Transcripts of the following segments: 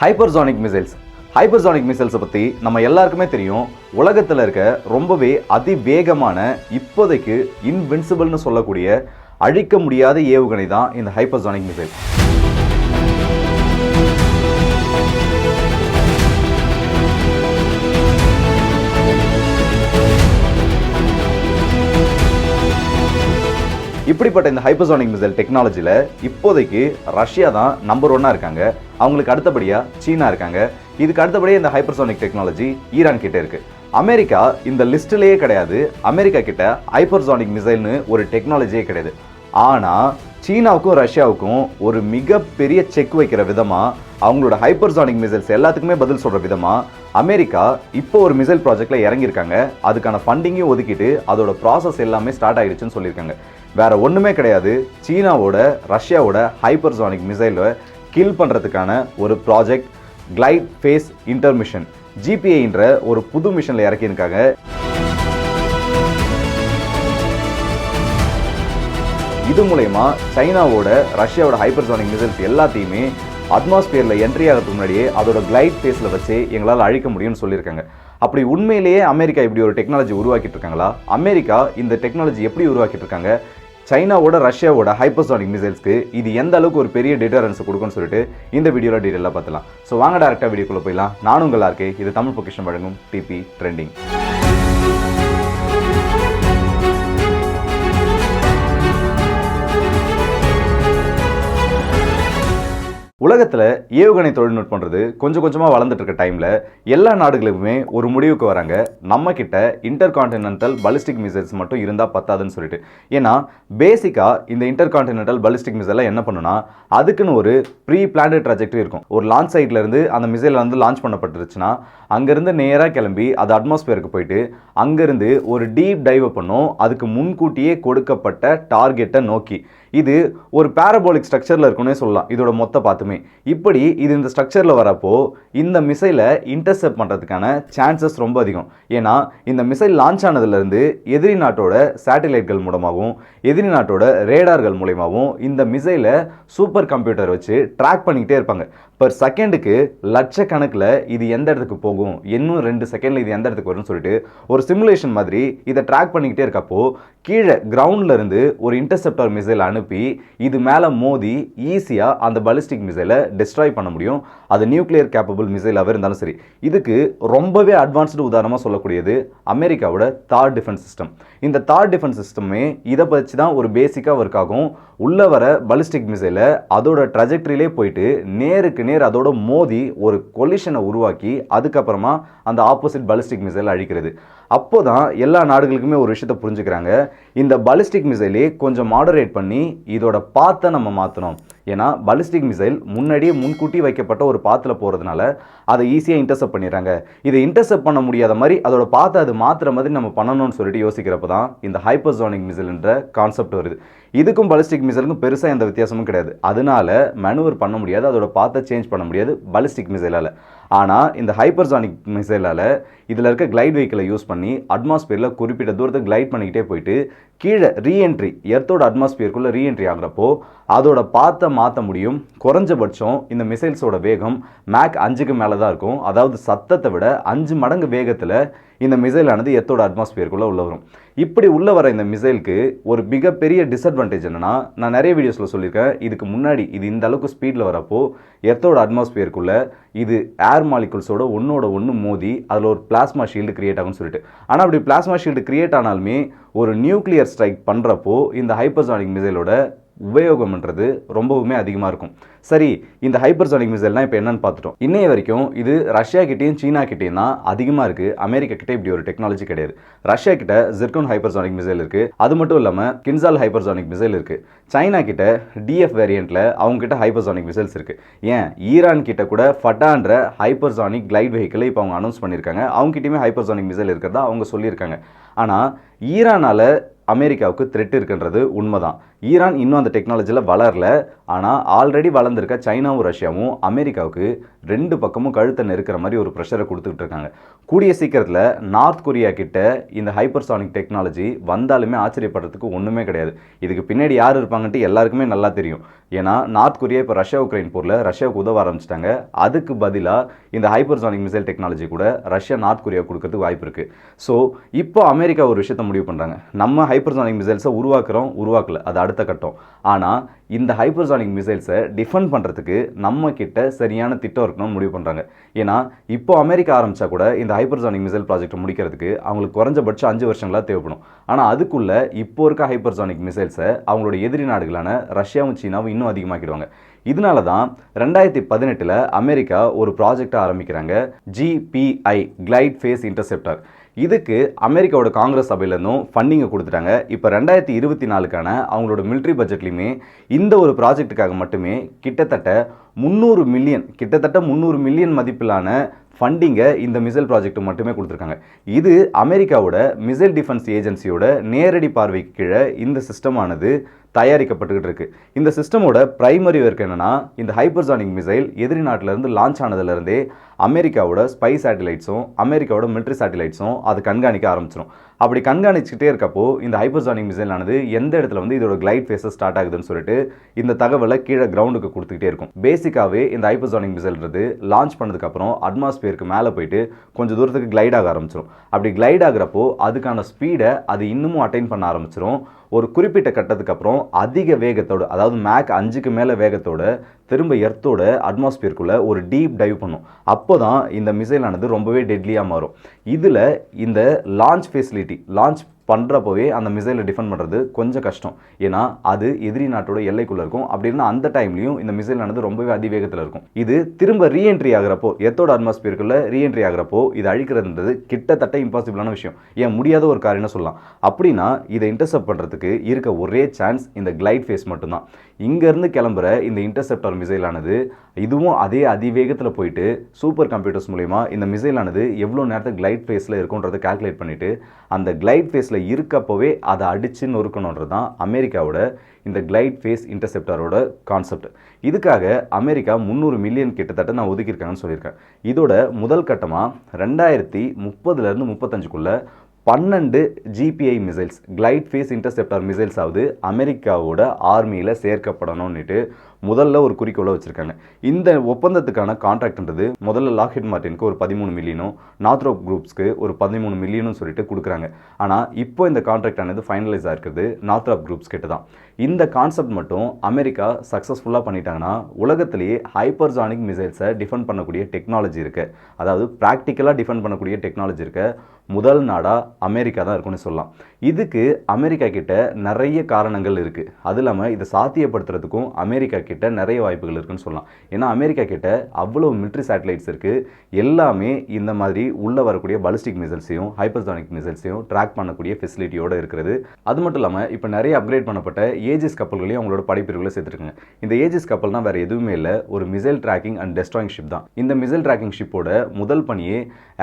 Hypersonic missiles hypersonic மிசைல்ஸை பற்றி நம்ம எல்லாருக்குமே தெரியும். உலகத்தில் இருக்க ரொம்பவே அதிவேகமான இப்போதைக்கு இன்வின்சிபிள்னு சொல்லக்கூடிய அழிக்க முடியாத ஏவுகணை தான் இந்த ஹைப்பர்சானிக் மிசைல் இப்படிப்பட்ட இந்த ஹைப்பர்சோனிக் மிசைல் டெக்னாலஜியில் இப்போதைக்கு ரஷ்யா தான் நம்பர் ஒன்னாக இருக்காங்க. அவங்களுக்கு அடுத்தபடியாக சீனா இருக்காங்க. இதுக்கு அடுத்தபடியாக இந்த ஹைப்பர்சோனிக் டெக்னாலஜி ஈரான் கிட்டே இருக்கு. அமெரிக்கா இந்த லிஸ்ட்லேயே கிடையாது. அமெரிக்கா கிட்ட ஹைப்பர்சானிக் மிசைல்னு ஒரு டெக்னாலஜியே கிடையாது. ஆனால் சீனாவுக்கும் ரஷ்யாவுக்கும் ஒரு மிகப்பெரிய செக் வைக்கிற விதமாக அவங்களோட ஹைப்பர்சானிக் மிசைல்ஸ் எல்லாத்துக்குமே பதில் சொல்கிற விதமாக அமெரிக்கா இப்போ ஒரு மிசைல் ப்ராஜெக்டில் இறங்கியிருக்காங்க. அதுக்கான ஃபண்டிங்கையும் ஒதுக்கிட்டு அதோட ப்ராசஸ் எல்லாமே ஸ்டார்ட் ஆகிடுச்சுன்னு சொல்லியிருக்காங்க. வேற ஒன்றுமே கிடையாது. சீனாவோட ரஷ்யாவோட ஹைப்பர்சானிக் மிசைலை கில் பண்ணுறதுக்கான ஒரு ப்ராஜெக்ட் கிளைட் ஃபேஸ் இன்டர்மிஷன் ஜிபிஐன்ற ஒரு புது மிஷனில் இறக்கியிருக்காங்க. இது மூலயமா சைனாவோட ரஷ்யாவோட ஹைப்பர்சானிக் மிசைல்ஸ் எல்லாத்தையுமே அட்மாஸ்பியரில் என்ட்ரி ஆகிறதுக்கு முன்னாடியே அதோட கிளைட் ஃபேஸில் வச்சு எங்களால் அழிக்க முடியும்னு சொல்லியிருக்காங்க. அப்படி உண்மையிலேயே அமெரிக்கா இப்படி ஒரு டெக்னாலஜி உருவாக்கிட்டு இருக்காங்களா? அமெரிக்கா இந்த டெக்னாலஜி எப்படி உருவாக்கிட்டு இருக்காங்க? சைனாவோட ரஷ்யாவோட ஹைப்பர்சானிக் மிசைல்ஸ்க்கு இது எந்த அளவுக்கு ஒரு பெரிய டிட்டரன்ஸ் கொடுக்கும்னு சொல்லிட்டு இந்த வீடியோவில் டீட்டெயிலாக பார்த்துலாம் ஸோ வாங்க டேரெக்டாக வீடியோக்குள்ளே போயிடலாம். நானும் உங்களா இருக்கே இது தமிழ் பொக்கிஷன் வழங்கும் டிபி ட்ரெண்டிங் உலகத்தில் ஏவுகணை தொழில்நுட்பன்றது கொஞ்சம் கொஞ்சமாக வளர்ந்துட்டு இருக்க டைமில் எல்லா நாடுகளுக்குமே ஒரு முடிவுக்கு வராங்க. நம்ம கிட்ட இன்டர் கான்டினென்டல் பலிஸ்டிக் மிசைல்ஸ் மட்டும் இருந்தால் பத்தாதுன்னு சொல்லிட்டு. ஏன்னா பேசிக்காக இந்த இன்டர் கான்டினென்டல் பலிஸ்டிக் மிசைலாம் என்ன பண்ணுனா அதுக்குன்னு ஒரு ப்ரீ பிளான்ட் ட்ராஜெக்டரி இருக்கும். ஒரு லான்ச் சைட்லேருந்து அந்த மிசைல் வந்து லான்ச் பண்ணப்பட்டுருச்சுன்னா அங்கேருந்து நேராக கிளம்பி அது அட்மாஸ்பியருக்கு போயிட்டு அங்கேருந்து ஒரு டீப் டைவ் பண்ணும். அதுக்கு முன்கூட்டியே கொடுக்கப்பட்ட டார்கெட்டை நோக்கி. இது ஒரு பேரபோலிக் ஸ்ட்ரக்சரில் இருக்குன்னே சொல்லலாம். இதோட மொத்த பார்த்துமே இப்படி இது இந்த ஸ்ட்ரக்சரில் வரப்போ இந்த மிசைலை இன்டர்செப்ட் பண்ணுறதுக்கான சான்சஸ் ரொம்ப அதிகம். ஏன்னா இந்த மிசைல் லான்ச் ஆனதுலேருந்து எதிரி நாட்டோட சேட்டலைட்கள் மூலமாகவும் எதிரி நாட்டோட ரேடார்கள் மூலயமாகவும் இந்த மிசைலை சூப்பர் கம்ப்யூட்டர் வச்சு ட்ராக் பண்ணிக்கிட்டே இருப்பாங்க. பர் செகண்டுக்கு லட்சக்கணக்கில் இது எந்த இடத்துக்கு போகும்? இன்னும் ரெண்டு செகண்டில் இது எந்த இடத்துக்கு வரும்னு சொல்லிட்டு ஒரு சிமுலேஷன் மாதிரி இதை ட்ராக் பண்ணிக்கிட்டே இருக்கப்போ கீழே கிரவுண்ட்லேருந்து ஒரு இன்டர்செப்டர் மிசைல் அனுப்பி இது மேலே மோதி ஈஸியாக அந்த பலிஸ்டிக் மிசைல் டிஸ்ட்ராய் பண்ண முடியும். அது நியூக்ளியர் கேப்பபிள் மிசைலாகவே இருந்தாலும் சரி. இதுக்கு ரொம்பவே அட்வான்ஸ்டு உதாரணமாக சொல்லக்கூடியது அமெரிக்காவோட தார் டிஃபென்ஸ் சிஸ்டம் இந்த தார் டிஃபென்ஸ் சிஸ்டமே இதை வச்சு தான் ஒரு பேசிக்காக ஒர்க் ஆகும். உள்ளே வர பலிஸ்டிக் மிசைலை அதோட ட்ரஜெக்டரியிலே போயிட்டு நேருக்கு நேர் அதோட மோதி ஒரு கொலிஷனை உருவாக்கி அதுக்கப்புறமா அந்த ஆப்போசிட் பலிஸ்டிக் மிசைலை அழிக்கிறது. அப்போ தான் எல்லா நாடுகளுக்குமே ஒரு விஷயத்தை புரிஞ்சுக்கிறாங்க. இந்த பலிஸ்டிக் மிசைலே கொஞ்சம் மாடரேட் பண்ணி இதோட பாத்தை நம்ம மாற்றணும் ஏன்னா பலிஸ்டிக் மிசைல் முன்னாடியே முன்கூட்டி வைக்கப்பட்ட ஒரு பாத்தில் போகிறதுனால அதை ஈஸியாக இன்டர்செப்ட் பண்ணிடுறாங்க. இதை இன்டர்செப்ட் பண்ண முடியாத மாதிரி அதோட பார்த்து அது மாற்றுற மாதிரி நம்ம பண்ணணும்னு சொல்லிட்டு யோசிக்கிறப்ப தான் இந்த ஹைப்பர்சோனிக் மிசைல்ன்ற கான்செப்ட் வருது. இதுக்கும் பலிஸ்டிக் மிசைலுக்கும் பெருசாக எந்த வித்தியாசமும் கிடையாது. அதனால மேனுவர் பண்ண முடியாது அதோட பார்த்த சேஞ்ச் பண்ண முடியாது பலிஸ்டிக் மிசைலால் ஆனால் இந்த ஹைப்பர்சானிக் மிசைலால் இதில் இருக்க கிளைட் வெஹிக்கிளை யூஸ் பண்ணி அட்மாஸ்பியரில் குறிப்பிட்ட தூரத்தை கிளைட் பண்ணிக்கிட்டே போயிட்டு கீழே ரீஎன்ட்ரி எர்த்தோட அட்மாஸ்பியருக்குள்ளே ரீஎன்ட்ரி ஆகிறப்போ அதோட பாத்தை மாற்ற முடியும். குறைஞ்சபட்சம் இந்த மிசைல்ஸோட வேகம் மேக் அஞ்சுக்கு மேலே தான் இருக்கும். அதாவது சத்தத்தை விட அஞ்சு மடங்கு வேகத்தில் இந்த மிசைலானது எர்த்தோட அட்மாஸ்பியருக்குள்ளே உள்ள வரும். இப்படி உள்ளே வர இந்த மிசைலுக்கு ஒரு மிகப்பெரிய டிஸ்அட்வான்டேஜ் என்னென்னா நான் நிறைய வீடியோஸில் சொல்லியிருக்கேன் இதுக்கு முன்னாடி இது இந்த அளவுக்கு ஸ்பீடில் வரப்போ எர்த்தோட அட்மாஸ்பியருக்குள்ளே இது ஏர் மாலிகுல்ஸோட ஒன்றோட ஒன்று மோதி அதில் ஒரு பிளாஸ்மா ஷீல்டு கிரியேட் ஆகும்னு சொல்லிட்டு. ஆனால் அப்படி பிளாஸ்மா ஷீல்டு கிரியேட் ஆனாலுமே ஒரு நியூக்ளியர் ஸ்ட்ரைக் பண்ணுறப்போ இந்த ஹைப்பர்சானிக் மிசைலோட உபயோகம்ன்றது ரொம்பவுமே அதிகமாக இருக்கும். சரி இந்த ஹைப்பர்சோனிக் மிசைல்னா இப்போ என்னன்னு பார்த்துட்டோம் இன்னைய வரைக்கும் இது ரஷ்யா கிட்டேயும் சீனா கிட்டேயும் தான் அதிகமாக இருக்குது அமெரிக்கா கிட்டே இப்படி ஒரு டெக்னாலஜி கிடையாது. ரஷ்யா கிட்ட ஜிர்கோன் ஹைப்பர்சோனிக் மிசைல் இருக்குது அது மட்டும் இல்லாமல் கின்சால் ஹைப்பர்சோனிக் மிசைல் இருக்குது சைனா கிட்ட டிஎஃப் வேரியண்ட்டில் அவங்க கிட்ட ஹைப்பர்சோனிக் மிசைல்ஸ் இருக்குது ஏன்? ஈரான் கிட்ட கூட ஃபட்டான்ற ஹைப்பர்சானிக் கிளைட் வெஹிக்கிளை இப்போ அவங்க அனௌன்ஸ் பண்ணியிருக்காங்க. அவங்க கிட்டயுமே ஹைப்பர்சானிக் மிசைல் இருக்கிறதா அவங்க சொல்லியிருக்காங்க. ஆனால் ஈரானால் அமெரிக்காவுக்கு த்ரெட் இருக்குன்றது உண்மைதான். ஈரான் இன்னும் அந்த டெக்னாலஜியில் வளரல. ஆனால் ஆல்ரெடி வளர்ந்துருக்க சைனாவும் ரஷ்யாவும் அமெரிக்காவுக்கு ரெண்டு பக்கமும் கழுத்தை நெருக்கிற மாதிரி ஒரு ப்ரெஷரை கொடுத்துக்கிட்டு இருக்காங்க. கூடிய சீக்கிரத்தில் நார்த் கொரியா கிட்ட இந்த ஹைப்பர்சானிக் டெக்னாலஜி வந்தாலுமே ஆச்சரியப்படுறதுக்கு ஒன்றுமே கிடையாது. இதுக்கு பின்னாடி யார் இருப்பாங்கன்ட்டு எல்லாருக்குமே நல்லா தெரியும். ஏன்னா நார்த் கொரியா இப்போ ரஷ்யா உக்ரைன் போரில் ரஷ்யாவுக்கு உதவ ஆரம்பிச்சிட்டாங்க. அதுக்கு பதிலாக இந்த ஹைப்பர்சானிக் மிசைல் டெக்னாலஜி கூட ரஷ்யா நார்த் கொரியா கொடுக்கறதுக்கு வாய்ப்பு இருக்குது ஸோ இப்போ அமெரிக்கா ஒரு விஷயத்த முடிவு பண்ணுறாங்க நம்ம ஹைப்பர்சானிக் மிசைல்ஸை உருவாக்குறோம் உருவாக்கல. அது அடுத்த கட்டம். ஆனால் இந்த ஹைப்பர்சானிக் மிசைல்ஸை டிஃபெண்ட் பண்ணுறதுக்கு நம்ம கிட்ட சரியான திட்டம் இருக்கணும்னு முடிவு பண்ணுறாங்க ஏன்னா இப்போ அமெரிக்கா ஆரம்பிச்சா கூட இந்த ஹைப்பர்சானிக் மிசைல் ப்ராஜெக்ட்டை முடிக்கிறதுக்கு அவங்களுக்கு குறைஞ்சபட்சம் அஞ்சு வருஷங்களா தேவைப்படும். ஆனால் அதுக்குள்ளே இப்போ இருக்க ஹைப்பர்சானிக் மிசைல்ஸை அவங்களோட எதிரி நாடுகளான ரஷ்யாவும் சீனாவும் இன்னும் அதிகமாக்கிடுவாங்க. இதனால தான் ரெண்டாயிரத்தி பதினெட்டில் அமெரிக்கா ஒரு ப்ராஜெக்டை ஆரம்பிக்கிறாங்க. ஜிபிஐ கிளைட் ஃபேஸ் இன்டர்செப்டர் இதுக்கு அமெரிக்காவோட காங்கிரஸ் சபையிலேருந்தும் ஃபண்டிங்கை கொடுத்துட்டாங்க. இப்போ ரெண்டாயிரத்தி இருபத்தி நாலுக்கான அவங்களோட மிலிட்ரி பட்ஜெட்லையுமே இந்த ஒரு ப்ராஜெக்ட்டுக்காக மட்டுமே கிட்டத்தட்ட முந்நூறு மில்லியன் கிட்டத்தட்ட முந்நூறு மில்லியன் மதிப்பிலான ஃபண்டிங்கை இந்த மிசைல் ப்ராஜெக்ட் மட்டுமே கொடுத்துருக்காங்க. இது அமெரிக்காவோட மிசைல் டிஃபென்ஸ் ஏஜென்சியோட நேரடி பார்வைக்கு கீழே இந்த சிஸ்டமானது தயாரிக்கப்பட்டுக்கிட்டு இருக்கு. இந்த சிஸ்டமோட பிரைமரி ஒர்க் என்னென்னா இந்த ஹைப்பர்சானிக் மிசைல் எதிரி நாட்டிலேருந்து லான்ச் ஆனதுலேருந்தே அமெரிக்காவோட ஸ்பை சேட்டிலைட்ஸும் அமெரிக்காவோட மிலிட்ரி சேட்டிலைட்ஸும் அது கண்காணிக்க ஆரம்பிச்சிடும் அப்படி கண்காணிச்சுக்கிட்டே இருக்கப்போ இந்த ஹைப்பர்சானிக் மிசைலானது எந்த இடத்துல வந்து இதோட கிளைட் ஃபேஸஸ் ஸ்டார்ட் ஆகுதுன்னு சொல்லிட்டு இந்த தகவலை கீழே கிரவுண்டுக்கு கொடுத்துக்கிட்டே இருக்கும். பேசிக்காகவே இந்த ஹைப்பர்சானிக் மிசைல்ன்றது லான்ச் பண்ணதுக்கப்புறம் அட்மாஸ்பியருக்கு மேலே போயிட்டு கொஞ்சம் தூரத்துக்கு கிளைட் ஆக ஆரம்பிச்சிடும் அப்படி கிளைட் ஆகிறப்போ அதுக்கான ஸ்பீடை அது இன்னமும் அட்டைன் பண்ண ஆரம்பிச்சிடும் ஒரு குறிப்பிட்ட கட்டத்துக்கு அப்புறம் அதிக வேகத்தோட அதாவது மேக் அஞ்சுக்கு மேலே வேகத்தோட திரும்ப எர்த்தோட அட்மாஸ்பியருக்குள்ளே ஒரு டீப் டைவ் பண்ணும். அப்போ தான் இந்த மிசைலானது ரொம்பவே டெட்லியாக மாறும். இதில் இந்த லான்ச் ஃபெசிலிட்டி லான்ச் பண்ணுறப்போவே அந்த மிசைலை டிஃபெண்ட் பண்ணுறது கொஞ்சம் கஷ்டம். ஏன்னா அது எதிரி நாட்டோட எல்லைக்குள்ளே இருக்கும். அப்படின்னா அந்த டைம்லையும் இந்த மிசைல் ஆனது ரொம்பவே அதிவேகத்தில் இருக்கும். இது திரும்ப ரீஎன்ட்ரி ஆகிறப்போ எத்தோட அட்மாஸ்பியருக்குள்ள ரீஎன்ட்ரி ஆகிறப்போ இது அழிக்கிறதுன்றது கிட்டத்தட்ட இம்பாசிபிளான விஷயம். ஏன்? முடியாத ஒரு காரியம்னு சொல்லலாம். அப்படின்னா இதை இன்டர்செப்ட் பண்ணுறதுக்கு இருக்க ஒரே சான்ஸ் இந்த கிளைட் ஃபேஸ் மட்டும்தான். இங்கேருந்து கிளம்புற இந்த இன்டர்செப்டர் மிசைலானது இதுவும் அதே அதிவேகத்தில் போயிட்டு சூப்பர் கம்ப்யூட்டர்ஸ் மூலயமா இந்த மிசைலானது எவ்வளோ நேரத்துக்கு கிளைட் ஃபேஸில் இருக்குன்றதை கால்குலேட் பண்ணிவிட்டு அந்த கிளைட் ஃபேஸில் இருக்கப்போவே அதை அடித்து நொறுக்கணுன்றது தான் அமெரிக்காவோட இந்த கிளைட் ஃபேஸ் இன்டர்செப்டரோட கான்செப்ட் இதுக்காக அமெரிக்கா முந்நூறு மில்லியன் கிட்டத்தட்ட நான் ஒதுக்கியிருக்காங்கன்னு சொல்லியிருக்கேன். இதோட முதல் கட்டமாக ரெண்டாயிரத்தி முப்பதுலேருந்து முப்பத்தஞ்சுக்குள்ளே பன்னெண்டு GBI missiles glide phase interceptor missiles ஆகுது அமெரிக்காவோட ஆர்மியில் சேர்க்கப்படணும்னுட்டு முதல்ல ஒரு குறிக்கோளை வச்சுருக்காங்க. இந்த ஒப்பந்தத்துக்கான கான்ட்ராக்ட்ன்றது முதல்ல லாக்ஹெட் மார்ட்டினுக்கு ஒரு பதிமூணு மில்லியனும் நாத்ரோப் குரூப்ஸ்க்கு ஒரு பதிமூணு மில்லியனும் சொல்லிட்டு கொடுக்குறாங்க. ஆனால் இப்போ இந்த கான்ட்ராக்ட் ஆனது ஃபைனலைஸ் ஆகிருக்கிறது நாத்ரோப் குரூப்ஸ் கிட்ட தான் இந்த கான்செப்ட் மட்டும் அமெரிக்கா சக்ஸஸ்ஃபுல்லாக பண்ணிட்டாங்கன்னா உலகத்திலேயே ஹைப்பர்ஜானிக் மிசைல்ஸை டிஃபெண்ட் பண்ணக்கூடிய டெக்னாலஜி இருக்குது அதாவது ப்ராக்டிக்கலாக டிஃபெண்ட் பண்ணக்கூடிய டெக்னாலஜி இருக்குது முதல் நாடாக அமெரிக்கா தான் இருக்குன்னு சொல்லலாம். இதுக்கு அமெரிக்கா கிட்ட நிறைய காரணங்கள் இருக்குது அது இல்லாமல் இதை சாத்தியப்படுத்துறதுக்கும் அமெரிக்கா கிட்ட நிறைய வாய்ப்புகள் இருக்குன்னு சொல்லலாம். ஏன்னா அமெரிக்கா கிட்ட அவ்வளோ மிலிட்ரி சேட்டலைட்ஸ் இருக்குது எல்லாமே இந்த மாதிரி உள்ளே வரக்கூடிய பலிஸ்டிக் மிசைல்ஸையும் ஹைப்பர்சானிக் மிசைல்ஸையும் ட்ராக் பண்ணக்கூடிய ஃபெசிலிட்டியோடு இருக்கிறது. அது மட்டும் இல்லாமல் இப்போ நிறைய அப்கிரேட் பண்ணப்பட்ட ஏஜஸ் கப்பல்களையும் அவங்களோட படைப்பிரிவுகளை சேர்த்துருக்காங்க. இந்த ஏஜஸ் கப்பல்னா வேறு எதுவுமே இல்லை ஒரு missile tracking and destroying ship தான். இந்த மிசைல் ட்ராக்கிங் ஷிப்போட முதல் பணியே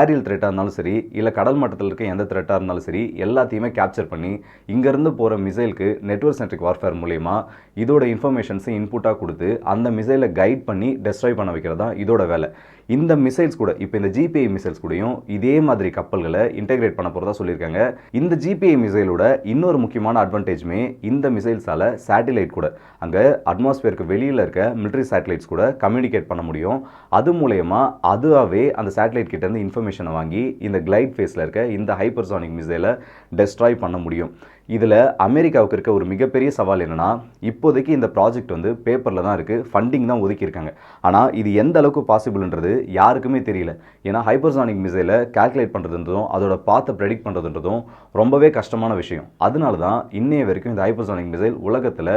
ஏரியல் த்ரெட்டாக இருந்தாலும் சரி இல்லை கடல் மட்டத்தில் இருக்க எந்த த்ரெட்டாக இருந்தாலும் சரி எல்லாத்தையுமே கேப்சர் பண்ணி இங்கேருந்து போகிற மிசைலுக்கு நெட்ஒர்க் சென்ட்ரிக் வார்ஃபேர் மூலயமா இதோட இன்ஃபர்மேஷன்ஸை இன்புட்டாக கொடுத்து அந்த மிசைலை கைட் பண்ணி டெஸ்ட்ராய் பண்ண வைக்கிறது தான் இதோட வேலை. இந்த மிசைல்ஸ் கூட இப்போ இந்த ஜிபிஐ மிசைல்ஸ் கூடயும் இதே மாதிரி கப்பல்களை இன்டெகிரேட் பண்ண போகிறதா சொல்லியிருக்காங்க. இந்த ஜிபிஐ மிசைலோட இன்னொரு முக்கியமான அட்வான்டேஜ்மே இந்த மிசைல்ஸால் சேட்டிலைட் கூட. அங்கே அட்மாஸ்பியருக்கு வெளியில் இருக்க மிலிட்ரி சேட்டலைட்ஸ் கூட கம்யூனிகேட் பண்ண முடியும். அது மூலயமா அதுவாகவே அந்த சேட்டலைட் கிட்டேருந்து இன்ஃபர்மேஷனை வாங்கி இந்த கிளைட் ஃபேஸில் இருக்க இந்த ஹைப்பர்சானிக் மிசைலை டெஸ்ட்ராய் பண்ண முடியும். இதில் அமெரிக்காவுக்கு இருக்க ஒரு மிகப்பெரிய சவால் என்னென்னா இப்போதைக்கு இந்த ப்ராஜெக்ட் வந்து பேப்பரில் தான் இருக்குது ஃபண்டிங் தான் ஒதுக்கியிருக்காங்க. ஆனால் இது எந்த அளவுக்கு பாசிபிள்ன்றது யாருக்குமே தெரியல. ஏன்னா ஹைப்பர்சானிக் மிசைலை கால்குலேட் பண்ணுறதுன்றதும் அதோட பாத்தை ப்ரெடிக்ட் பண்ணுறதுன்றதும் ரொம்பவே கஷ்டமான விஷயம். அதனால தான் இன்னைய வரைக்கும் இந்த ஹைப்பர்சானிக் மிசைல் உலகத்தில்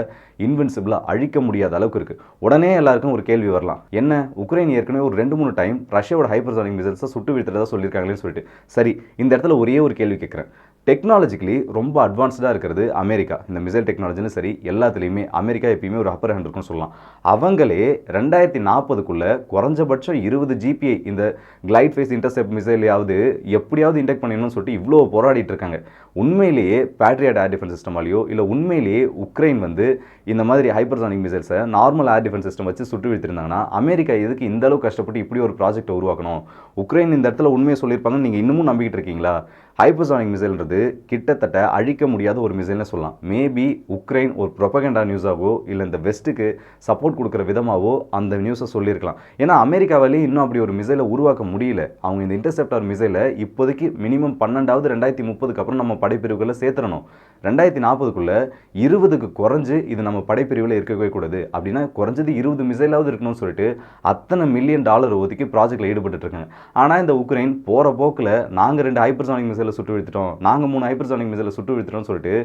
இன்வென்சிபிளாக அழிக்க முடியாத அளவுக்கு இருக்குது உடனே எல்லாருக்கும் ஒரு கேள்வி வரலாம். என்ன? உக்ரைன் ஏற்கனவே ஒரு ரெண்டு மூணு டைம் ரஷ்யாவோட ஹைப்பர்சானிக் மிசைல்ஸை சுட்டு வீழ்த்துறதா சொல்லியிருக்காங்களேன்னு சொல்லிட்டு. சரி இந்த இடத்துல ஒரே ஒரு கேள்வி கேட்குறேன். டெக்னாலஜிக்கலி ரொம்ப அட்வான்ஸ் அட்வான்ஸ்டாக இருக்கிறது அமெரிக்கா. இந்த மிசைல் டெக்னாலஜின்னு சரி எல்லாத்துலேயுமே அமெரிக்கா எப்பயுமே ஒரு அப்பர் ஹேண்ட் இருக்குன்னு சொல்லலாம். அவங்களே ரெண்டாயிரத்தி நாற்பதுக்குள்ளே குறைஞ்சபட்சம் இருபது ஜிபிஐ இந்த கிளைட் ஃபேஸ் இன்டர்செப்ட் மிசைலையாவது எப்படியாவது இன்டெக்ட் பண்ணிடணும்னு சொல்லிட்டு இவ்வளோ போராடிட்டு இருக்காங்க. உண்மையிலேயே பேட்ரியாட் ஏர் டிஃபென்ஸ் சிஸ்டமாலேயோ இல்லை உண்மையிலேயே உக்ரைன் வந்து இந்த மாதிரி ஹைப்பர்சானிக் மிசைல்ஸை நார்மல் ஏர் டிஃபென்ஸ் சிஸ்டம் வச்சு சுட்டு வீழ்த்திருந்தாங்கன்னா அமெரிக்கா எதுக்கு இந்த அளவுக்கு கஷ்டப்பட்டு இப்படி ஒரு ப்ராஜெக்ட் உருவாக்கணும்? உக்ரைன் இந்த இடத்துல உண்மையை சொல்லியிருப்பாங்கன்னு நீங்கள் இன்னமும் நம்பிக்கிட்டு இருக்கீங்களா? ஹைப்பர்சானிக் மிசைல்ன்றது கிட்டத்தட்ட அழிக்க முடியாத ஒரு மிசைல்னு சொல்லலாம். மேபி உக்ரைன் ஒரு ப்ரொபகண்டா நியூஸாவோ இல்லை இந்த வெஸ்ட்டுக்கு சப்போர்ட் கொடுக்குற விதமாகவோ அந்த நியூஸை சொல்லியிருக்கலாம். ஏன்னா அமெரிக்காவிலேயே இன்னும் அப்படி ஒரு மிசைலை உருவாக்க முடியல. அவங்க இந்த இன்டர்செப்டார் மிசைலை இப்போதைக்கு மினிமம் பன்னெண்டாவது ரெண்டாயிரத்தி முப்பதுக்கு அப்புறம் நம்ம படைப்பிரிவுகளை சேர்த்துறணும் ரெண்டாயிரத்தி நாற்பதுக்குள்ளே இருபதுக்கு குறைஞ்சு இது நம்ம படைப்பிரிவில் இருக்கவே கூடாது. அப்படின்னா குறைஞ்சது இருபது மிசைலாவது இருக்கணும்னு சொல்லிட்டு அத்தனை மில்லியன் டாலர் ஒதுக்கி ப்ராஜெக்ட்டில் ஈடுபட்டுருக்காங்க ஆனால் இந்த உக்ரைன் போகிற போக்கில் நாங்கள் ரெண்டு ஹைப்பர்சானிக் மிசைல் சுட்டு வீழ்த்திட்டோம் நாங்கள் மூணு ஹைப்பர்சானிக் மிசைலை சுட்டு வீழ்த்திட்டோம்னு சொல்லிட்டு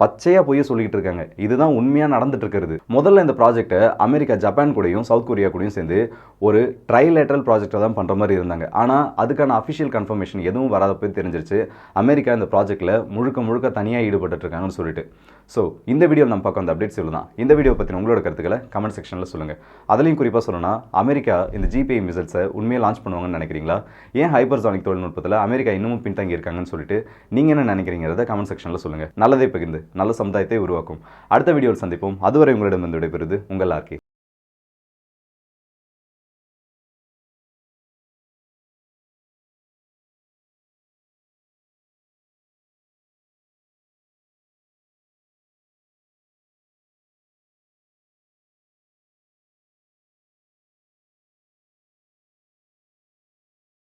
பச்சையாக போய் சொல்லிக்கிட்டு இருக்காங்க. இதுதான் உண்மையாக நடந்துட்டு இருக்கிறது. முதல்ல இந்த ப்ராஜெக்ட்டை அமெரிக்கா ஜப்பான் கூடயும் சவுத் கொரியா கூடயும் சேர்ந்து ஒரு ட்ரைலேட்ரல் ப்ராஜெக்டை தான் பண்ணுற மாதிரி இருந்தாங்க. ஆனால் அதுக்கான அஃபிஷியல் கன்ஃபர்மேஷன் எதுவும் வராத போய் தெரிஞ்சிருச்சு. அமெரிக்கா இந்த ப்ராஜெக்ட்டில் முழுக்க முழுக்க தனியாக ஈடுபட்டு இருக்காங்கன்னு சொல்லிட்டு. ஸோ இந்த வீடியோ நம்ம பார்க்க அந்த அப்டேட்ஸ் இவ்வளோ தான் இந்த வீடியோ பற்றின உங்களோட கருத்துக்களை கமெண்ட் செக்ஷனில் சொல்லுங்கள் அதுலேயும் குறிப்பாக சொல்லணும்னா அமெரிக்கா இந்த ஜிபிஐ மிசல்ஸை உண்மையாக லான்ச் பண்ணுவாங்கன்னு நினைக்கிறீங்களா? ஏன் ஹைப்பர்சானிக் தொழில்நுட்பத்தில் அமெரிக்கா இன்னமும் பின்தங்கி இருக்காங்கன்னு சொல்லிட்டு நீங்கள் என்ன நினைக்கிறீங்கிறத கமெண்ட் செக்ஷனில் சொல்லுங்கள் நல்லதே பகிர்ந்து. நல்ல சமுதாயத்தை உருவாக்கும். அடுத்த வீடியோவில் சந்திப்போம். அதுவரை உங்களிடம் வந்து விடைபெறுது உங்கள் ஆர்கே